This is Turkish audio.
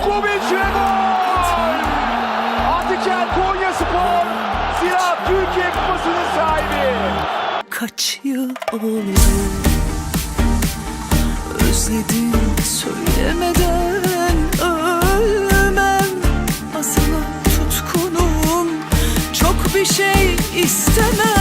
Vukovic ve gol! Antiker Konya Spor, Zira Türkiye Kupası'nın sahibi. Kaç yıl oldu özledim söylemeden ölmem Asıl tutkunum çok bir şey istemem